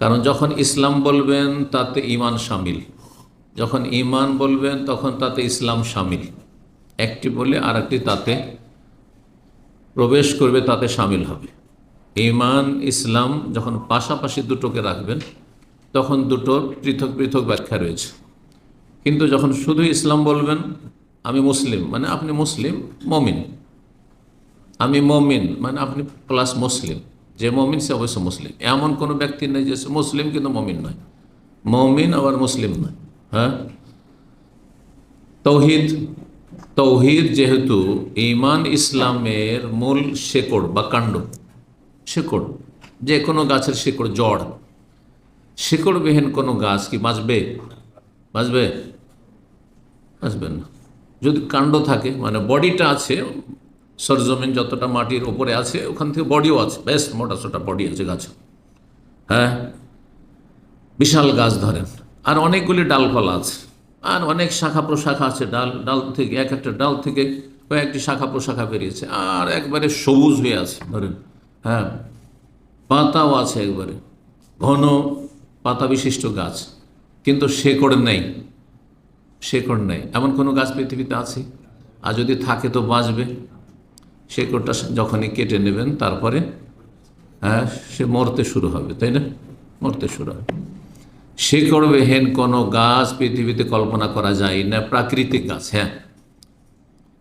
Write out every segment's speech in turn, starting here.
কারণ যখন ইসলাম বলবেন, তাতে ইমান সামিল। যখন ইমান বলবেন, তখন তাতে ইসলাম সামিল। একটি বলে আর তাতে প্রবেশ করবে, তাতে সামিল হবে। ইমান ইসলাম যখন পাশাপাশি দুটোকে রাখবেন, তখন দুটোর পৃথক পৃথক ব্যাখ্যা রয়েছে। কিন্তু যখন শুধু ইসলাম বলবেন, আমি মুসলিম মানে আপনি মুসলিম, মমিন। আমি মমিন মানে আপনি প্লাস মুসলিম। যে মমিন, সে অবশ্য মুসলিম। এমন কোনো ব্যক্তি নেই যে মুসলিম কিন্তু মমিন নয়। মমিন আবার মুসলিম নয় হ্যাঁ? তৌহিদ তৌহিদ যেহেতু ইমান ইসলামের মূল শেকড় বা কাণ্ড, শেকড়, যে কোনো গাছের শেকড়, জড়। শেকড়বিহীন কোনো গাছ কি বাঁচবে? বাঁচবে? বাঁচবেন না। যদি কাণ্ড থাকে মানে বডিটা আছে সরজমিন যতটা মাটির ওপরে আছে, ওখান থেকে বডিও আছে। বেশ, মোটা সোটা বডি আছে গাছ। হ্যাঁ? বিশাল গাছ ধরেন। আর অনেকগুলি ডালপালা আছে। আর অনেক শাখা প্রশাখা আছে। ডাল ডাল থেকে, এক একটা ডাল থেকে কয়েকটি শাখা প্রশাখা বেরিয়েছে। আর একবারে সবুজ হয়ে আছে, ধরেন। হ্যাঁ? পাতাও আছে একবারে। ঘন পাতা বিশিষ্ট গাছ। কিন্তু শেকড় নেই। শেকড় নেই। এমন কোনো গাছ পৃথিবীতে আছে? আর যদি থাকে তো বাঁচবে। শেকড়টা যখনই কেটে নেবেন, তারপরে হ্যাঁ সে মরতে শুরু হবে, তাই না? মরতে শুরু হবে। শেকড়বিহীন কোনো গাছ পৃথিবীতে কল্পনা করা যায় না, প্রাকৃতিক গাছ হ্যাঁ।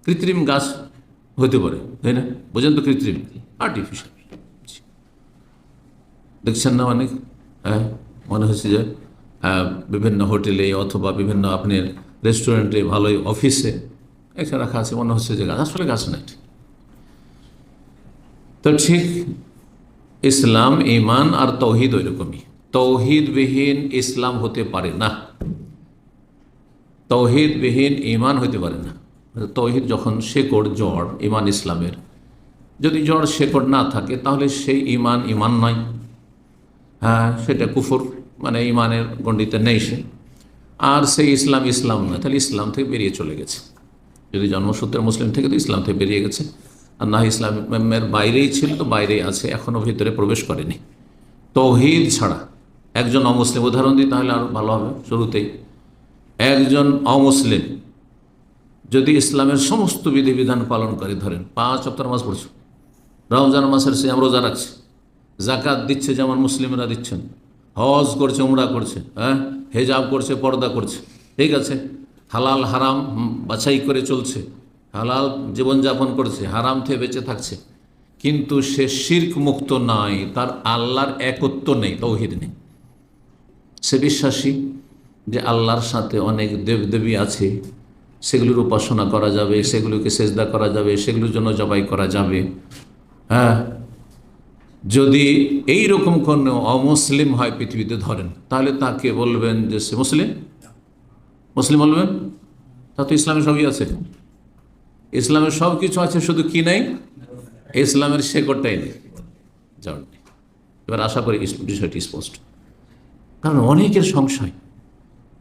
কৃত্রিম গাছ হতে পারে, তাই না? বোঝেন তো কৃত্রিম? আর্টিফিশিয়াল দেখছেন না অনেক? হ্যাঁ মনে হচ্ছে যে বিভিন্ন হোটেলে অথবা বিভিন্ন আপনি রেস্টুরেন্টে ভালোই অফিসে এখানে রাখা আছে, মনে হচ্ছে যে গাছ। আসলে গাছ নাই তো ঠিক, ইসলাম ইমান আর তৌহিদ ওই রকমই তৌহিদবিহীন ইসলাম হতে পারে না। তৌহিদবিহীন ইমান হতে পারে না। তৌহিদ যখন শেকড় জড় ইমান ইসলামের। যদি জড় শেকড় না থাকে, তাহলে সেই ইমান ইমান নয়। হ্যাঁ সেটা কুফুর মানে ইমানের গণ্ডিতে নেই সে। আর সেই ইসলাম ইসলাম নয়। তাহলে ইসলাম থেকে বেরিয়ে চলে গেছে। যদি জন্মসূত্রে মুসলিম থেকে, তো ইসলাম থেকে বেরিয়ে গেছে। না ইসলামের বাইরেই ছিল তো বাইরেই আছে, এখনও ভিতরে প্রবেশ করেনি। তৌহিদ ছাড়া একজন অমুসলিম, উদাহরণ দিই তাহলে আরও ভালো হবে শুরুতেই। একজন অমুসলিম যদি ইসলামের সমস্ত বিধিবিধান পালন করে, ধরেন পাঁচ সপ্তাহ মাস পড়ছে, রমজান মাসের সে রোজা রাখছে জাকাত দিচ্ছে যেমন মুসলিমরা দিচ্ছেন, হজ করছে, উমরা করছে হ্যাঁ হেজাব করছে, পর্দা করছে, ঠিক আছে, হালাল, হারাম, বাছাই করে চলছে হালাল জীবনযাপন করছে, হারাম থেকে বেঁচে থাকছে। কিন্তু সে শির্ক মুক্ত নয় তার আল্লাহর একত্ব নেই, তৌহিদ নেই। সে বিশ্বাসী যে আল্লাহর সাথে অনেক দেবদেবী আছে, সেগুলির উপাসনা করা যাবে, সেগুলোকে সেজদা করা যাবে, সেগুলোর জন্য জবাই করা যাবে। হ্যাঁ যদি এই রকম কোনো অমুসলিম হয় পৃথিবীতে ধরেন, তাহলে তাকে বলবেন যে সে মুসলিম? মুসলিম বলবেন? তা তো ইসলামে সবই আছে। ইসলামের সব কিছু আছে, শুধু কি নেই? ইসলামের শেকড়টাই নেই। এবার আশা করি বিষয়টি স্পষ্ট। কারণ অনেকের সংশয়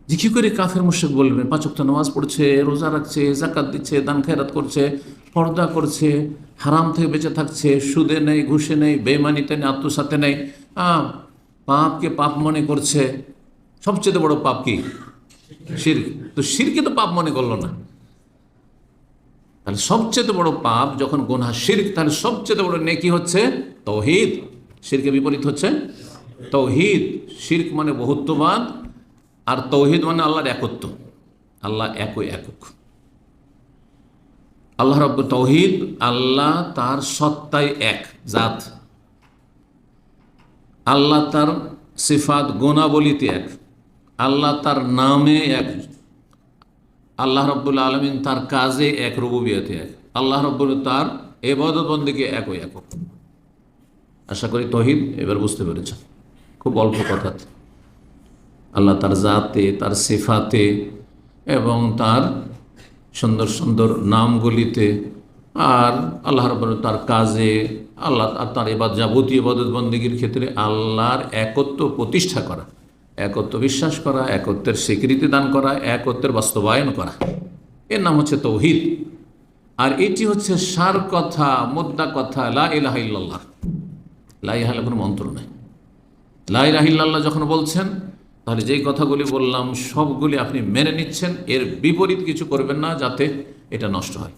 যে কী করে কাফের মুশেক বলবেন পাঁচক্ত নামাজ পড়ছে, রোজা রাখছে জাকাত দিচ্ছে, দান খেরাত করছে, পর্দা করছে, হারাম থেকে বেঁচে থাকছে, সুদে নেই, ঘুষে নেই বেমানিতে নেই, আত্মসাতে নেই। পাপকে পাপ মনে করছে। সবচেয়ে বড় পাপ কি? শির তো শিরকে তো পাপ মনে করল না। তাহলে সবচেয়ে বড় পাপ যখন গোনা শির্ক, তাহলে সবচেয়ে বড় নেকি হচ্ছে তৌহিদ। শিরকে বিপরীত হচ্ছে তৌহিদ। শির্ক মানে বহুত্ববাদ আর তৌহিদ মানে আল্লাহর একত্ব। আল্লাহ একই একক। আল্লাহ রব তৌহিদ, আল্লাহ তার সত্তায় এক জাত। আল্লাহ তার সিফাত গোনাবলিতে এক। আল্লাহ তার নামে এক। আল্লাহ রব্বুল আলমিন তার কাজে এক রবুবিয়তে এক। আল্লাহ রব্বুল তার এবাদত বন্দীকে একই একক আশা করি তহিদ এবার বুঝতে পেরেছ খুব অল্প কথাতে আল্লাহ তার জাতে, তার সেফাতে এবং তার সুন্দর সুন্দর নামগুলিতে আর আল্লাহ রব্বুল তার কাজে, আল্লাহ তার এবার যাবতীয় ইবাদত বন্দীগীর ক্ষেত্রে আল্লাহর একত্ব প্রতিষ্ঠা করা। একত্ব বিশ্বাস করা একত্বের স্বীকৃতি দান করা একত্বের বাস্তবায়ন করা। এর নাম হচ্ছে তৌহিদ। আর এটি হচ্ছে সার কথা, মুদ্রা কথা, লা ইলাহা ইল্লাল্লাহ। লা ইলাহা কোনো মন্ত্র নেই। লাই রাহিল্লাহ যখন বলছেন, তাহলে যেই কথাগুলি বললাম, সবগুলি আপনি মেনে নিচ্ছেন, এর বিপরীত কিছু করবেন না যাতে এটা নষ্ট হয়।